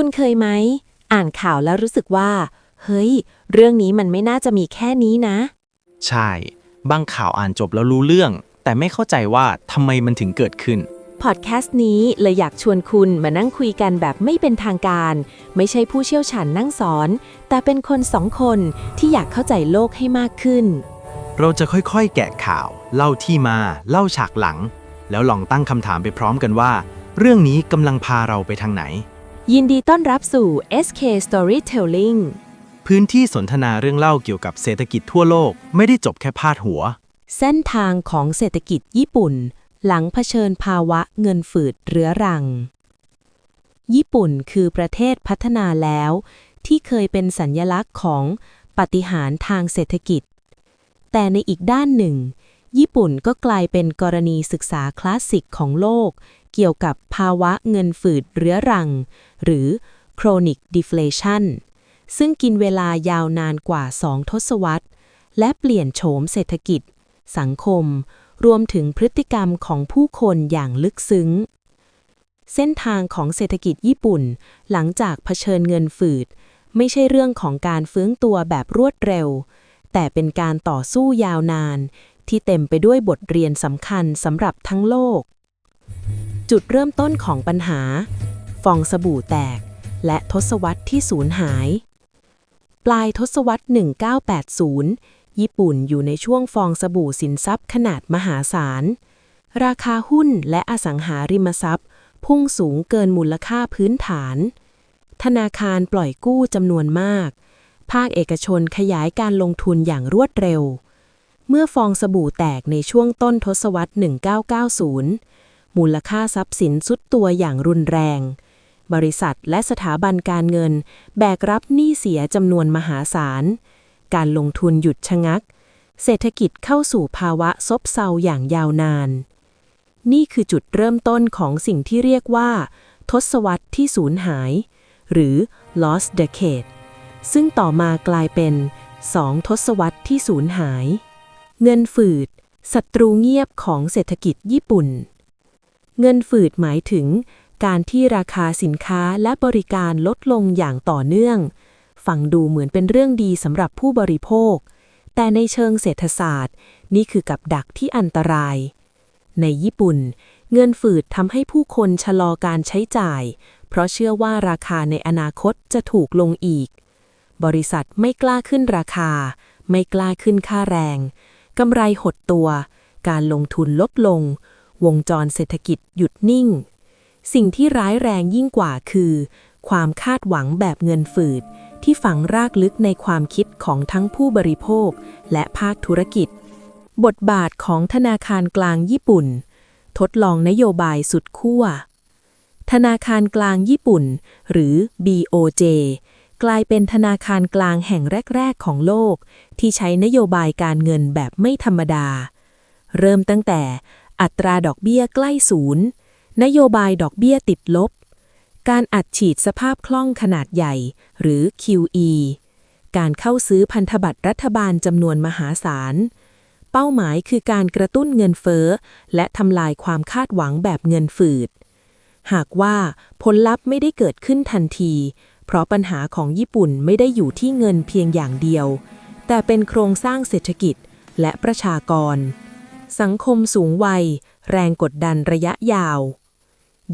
คุณเคยไหม อ่านข่าวแล้วรู้สึกว่า เฮ้ย เรื่องนี้มันไม่น่าจะมีแค่นี้นะ ใช่ บางข่าวอ่านจบแล้วรู้เรื่อง แต่ไม่เข้าใจว่าทำไมมันถึงเกิดขึ้น พอดแคสต์นี้เลยอยากชวนคุณมานั่งคุยกันแบบไม่เป็นทางการ ไม่ใช่ผู้เชี่ยวชาญนั่งสอน แต่เป็นคนสองคนที่อยากเข้าใจโลกให้มากขึ้น เราจะค่อยๆ แกะข่าว เล่าที่มา เล่าฉากหลัง แล้วลองตั้งคำถามไปพร้อมกันว่า เรื่องนี้กำลังพาเราไปทางไหน ยินดีต้อนรับสู่ SK Storytelling พื้นที่สนทนาเรื่องเล่าเกี่ยวกับเศรษฐกิจทั่วโลกไม่ได้จบแค่พาดหัว เส้นทางของเศรษฐกิจญี่ปุ่น หลังเผชิญภาวะเงินฝืดเรื้อรัง ญี่ปุ่นคือประเทศพัฒนาแล้ว ที่เคยเป็นสัญญลักษณ์ของปาฏิหารย์ทางเศรษฐกิจ แต่ในอีกด้านหนึ่ง ญี่ปุ่นก็กลายเป็นกรณีศึกษาคลาสสิกของโลก เกี่ยวกับภาวะเงินฝืดเรื้อรัง หรือ chronic deflation ซึ่งกินเวลายาวนานกว่า 2 ทศวรรษ และเปลี่ยนโฉมเศรษฐกิจ สังคม รวมถึงพฤติกรรมของผู้คนอย่างลึกซึ้ง เส้นทางของเศรษฐกิจญี่ปุ่น หลังจากเผชิญเงินฝืด ไม่ใช่เรื่องของการฟื้นตัวแบบรวดเร็ว แต่เป็นการต่อสู้ยาวนานที่เต็มไปด้วยบทเรียนสำคัญสำหรับทั้งโลก จุดเริ่มต้นของปัญหา ฟองสบู่แตก และทศวรรษที่สูญหาย ปลายทศวรรษ 1980 ญี่ปุ่นอยู่ในช่วงฟองสบู่สินทรัพย์ขนาดมหาศาล ราคาหุ้นและอสังหาริมทรัพย์ พุ่งสูงเกินมูลค่าพื้นฐาน ธนาคารปล่อยกู้จำนวนมาก ภาคเอกชนขยายการลงทุนอย่างรวดเร็ว เมื่อฟองสบู่แตกในช่วงต้นทศวรรษ 1990 มูลค่าทรัพย์สินสุดตัวอย่างรุนแรง บริษัทและสถาบันการเงิน แบกรับหนี้เสียจำนวนมหาศาล การลงทุนหยุดชะงัก เศรษฐกิจเข้าสู่ภาวะซบเซาอย่างยาวนาน นี่คือจุดเริ่มต้นของสิ่งที่เรียกว่า ทศวรรษที่สูญหาย หรือ lost decade ซึ่งต่อมากลายเป็น2ทศวรรษที่สูญหาย เงินฝืดศัตรูเงียบของเศรษฐกิจญี่ปุ่น เงินฝืดหมายถึง การที่ราคาสินค้าและบริการลดลงอย่างต่อเนื่อง ฟังดูเหมือนเป็นเรื่องดีสำหรับผู้บริโภค แต่ในเชิงเศรษฐศาสตร์ นี่คือกับดักที่อันตราย ในญี่ปุ่น เงินฝืดทำให้ผู้คนชะลอการใช้จ่าย เพราะเชื่อว่าราคาในอนาคตจะถูกลงอีก บริษัทไม่กล้าขึ้นราคา ไม่กล้าขึ้นค่าแรงกำไรหดตัว การลงทุนลดลง วงจรเศรษฐกิจหยุดนิ่ง สิ่งที่ร้ายแรงยิ่งกว่าคือ ความคาดหวังแบบเงินฝืด ที่ฝังรากลึกในความคิดของทั้งผู้บริโภค และภาคธุรกิจ บทบาทของธนาคารกลางญี่ปุ่น ทดลองนโยบายสุดขั้วธนาคารกลางญี่ปุ่น หรือ BOJ กลายเป็นธนาคารกลางแห่งแรก ๆ ของโลก ที่ใช้นโยบายการเงินแบบไม่ธรรมดา เริ่มตั้งแต่ อัตราดอกเบี้ยใกล้ศูนย์ นโยบายดอกเบี้ยติดลบ การอัดฉีดสภาพคล่องขนาดใหญ่ หรือ QE การเข้าซื้อพันธบัตรรัฐบาลจำนวนมหาศาล เป้าหมายคือการกระตุ้นเงินเฟ้อ และทำลายความคาดหวังแบบเงินฝืด หากว่าผลลัพธ์ไม่ได้เกิดขึ้นทันที เพราะปัญหาของญี่ปุ่นไม่ได้อยู่ที่เงินเพียงอย่างเดียว แต่เป็นโครงสร้างเศรษฐกิจและประชากร สังคมสูงวัย แรงกดดันระยะยาว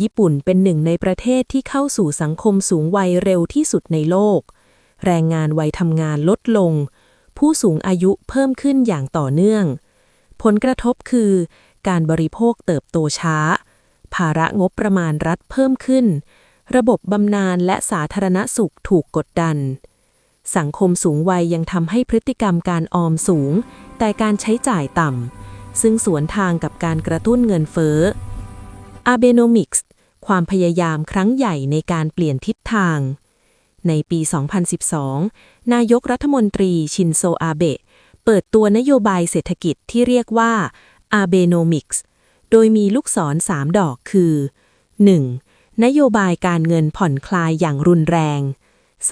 ญี่ปุ่นเป็นหนึ่งในประเทศที่เข้าสู่สังคมสูงวัยเร็วที่สุดในโลก แรงงานวัยทำงานลดลง ผู้สูงอายุเพิ่มขึ้นอย่างต่อเนื่อง ผลกระทบคือ การบริโภคเติบโตช้า ภาระงบประมาณรัฐเพิ่มขึ้น ระบบบำนาญและสาธารณสุขถูกกดดันสังคมสูงวัยยังทำให้พฤติกรรมการออมสูง แต่การใช้จ่ายต่ำ ซึ่งสวนทางกับการกระตุ้นเงินเฟ้อ Abenomics ความพยายามครั้งใหญ่ในการเปลี่ยนทิศทาง ในปี 2012 นายกรัฐมนตรีชินโซอาเบะเปิดตัวนโยบายเศรษฐกิจที่เรียกว่า Abenomics โดยมีลูกศร 3 ดอกคือ 1. นโยบายการเงินผ่อนคลายอย่างรุนแรง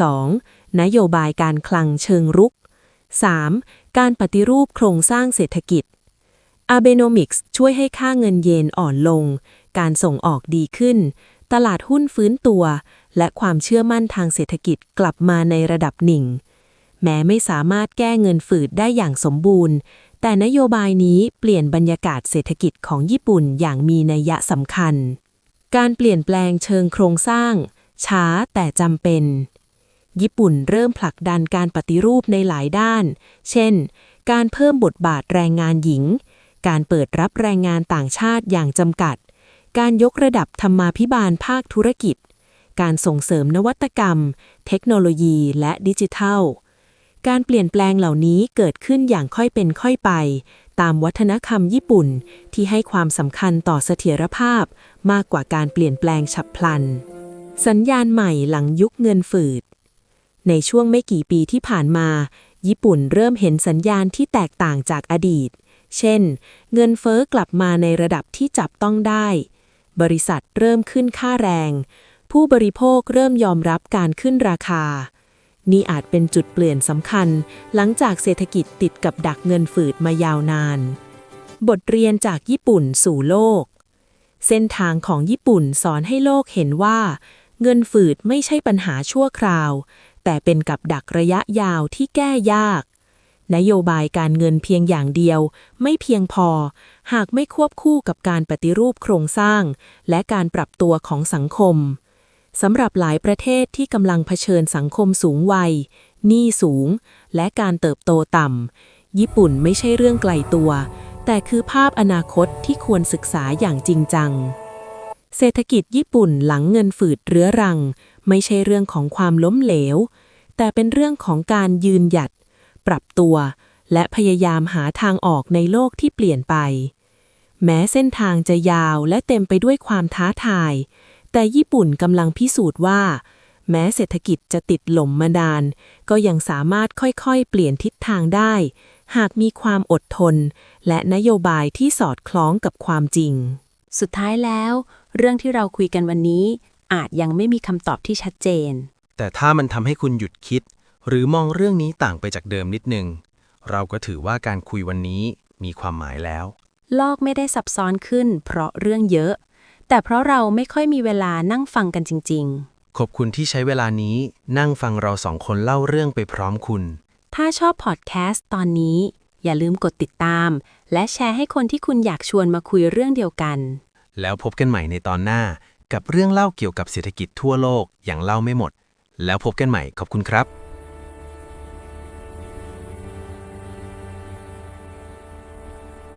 2. นโยบายการคลังเชิงรุก 3. การปฏิรูปโครงสร้างเศรษฐกิจ Abenomics ช่วยให้ค่าเงินเยนอ่อนลง การส่งออกดีขึ้น ตลาดหุ้นฟื้นตัว และความเชื่อมั่นทางเศรษฐกิจกลับมาในระดับหนึ่ง แม้ไม่สามารถแก้เงินฝืดได้อย่างสมบูรณ์ แต่นโยบายนี้เปลี่ยนบรรยากาศเศรษฐกิจของญี่ปุ่นอย่างมีนัยสำคัญ การเปลี่ยนแปลงเชิงโครงสร้าง ช้าแต่จำเป็น ญี่ปุ่นเริ่มผลักดันการปฏิรูปในหลายด้าน เช่น การเพิ่มบทบาทแรงงานหญิง การเปิดรับแรงงานต่างชาติอย่างจำกัด การยกระดับธรรมาภิบาลภาคธุรกิจ การส่งเสริมนวัตกรรม เทคโนโลยีและดิจิทัล การเปลี่ยนแปลงเหล่านี้เกิดขึ้นอย่างค่อยเป็นค่อยไป ตามวัฒนธรรมญี่ปุ่นที่ให้ความสำคัญต่อเสถียรภาพ มากกว่าการเปลี่ยนแปลงฉับพลัน สัญญาณใหม่หลังยุคเงินฝืด ในช่วงไม่กี่ปีที่ผ่านมา ญี่ปุ่นเริ่มเห็นสัญญาณที่แตกต่างจากอดีต เช่น เงินเฟ้อกลับมาในระดับที่จับต้องได้ บริษัทเริ่มขึ้นค่าแรง ผู้บริโภคเริ่มยอมรับการขึ้นราคา นี่อาจเป็นจุดเปลี่ยนสำคัญ หลังจากเศรษฐกิจติดกับดักเงินฝืดมายาวนาน บทเรียนจากญี่ปุ่นสู่โลก เส้นทางของญี่ปุ่นสอนให้โลกเห็นว่า เงินฝืดไม่ใช่ปัญหาชั่วคราว แต่เป็นกับดักระยะยาวที่แก้ยาก นโยบายการเงินเพียงอย่างเดียว ไม่เพียงพอ หากไม่ควบคู่กับการปฏิรูปโครงสร้าง และการปรับตัวของสังคมสำหรับหลายประเทศที่กำลังเผชิญสังคมสูงวัยหนี้สูง และการเติบโตต่ำ ญี่ปุ่นไม่ใช่เรื่องไกลตัว แต่คือภาพอนาคตที่ควรศึกษาอย่างจริงจัง เศรษฐกิจญี่ปุ่นหลังเงินฝืดเรื้อรัง ไม่ใช่เรื่องของความล้มเหลว แต่เป็นเรื่องของการยืนหยัด ปรับตัว และพยายามหาทางออกในโลกที่เปลี่ยนไป แม้เส้นทางจะยาวและเต็มไปด้วยความท้าทาย แต่ญี่ปุ่นกำลังพิสูจน์ว่า แม้เศรษฐกิจจะติดหล่มมานาน ก็ยังสามารถค่อยๆ เปลี่ยนทิศทางได้ หากมีความอดทน และนโยบายที่สอดคล้องกับความจริง สุดท้ายแล้ว เรื่องที่เราคุยกันวันนี้อาจยังไม่มีคำตอบที่ชัดเจน แต่ถ้ามันทำให้คุณหยุดคิด หรือมองเรื่องนี้ต่างไปจากเดิมนิดนึง เราก็ถือว่าการคุยวันนี้มีความหมายแล้วโลกไม่ได้ซับซ้อนขึ้น เพราะเรื่องเยอะ แต่เพราะเราไม่ค่อยมีเวลานั่งฟังกันจริงขอบคุณที่ใช้เวลานี้นั่งฟังเราสองคนเล่าเรื่องไปพร้อมคุณๆถ้าชอบพอดแคสต์ตอนนี้ อย่าลืมกดติดตาม และแชร์ให้คนที่คุณอยากชวนมาคุยเรื่องเดียวกัน แล้วพบกันใหม่ในตอนหน้า กับเรื่องเล่าเกี่ยวกับเศรษฐกิจทั่วโลกอย่างเล่าไม่หมด แล้วพบกันใหม่ขอบคุณครับ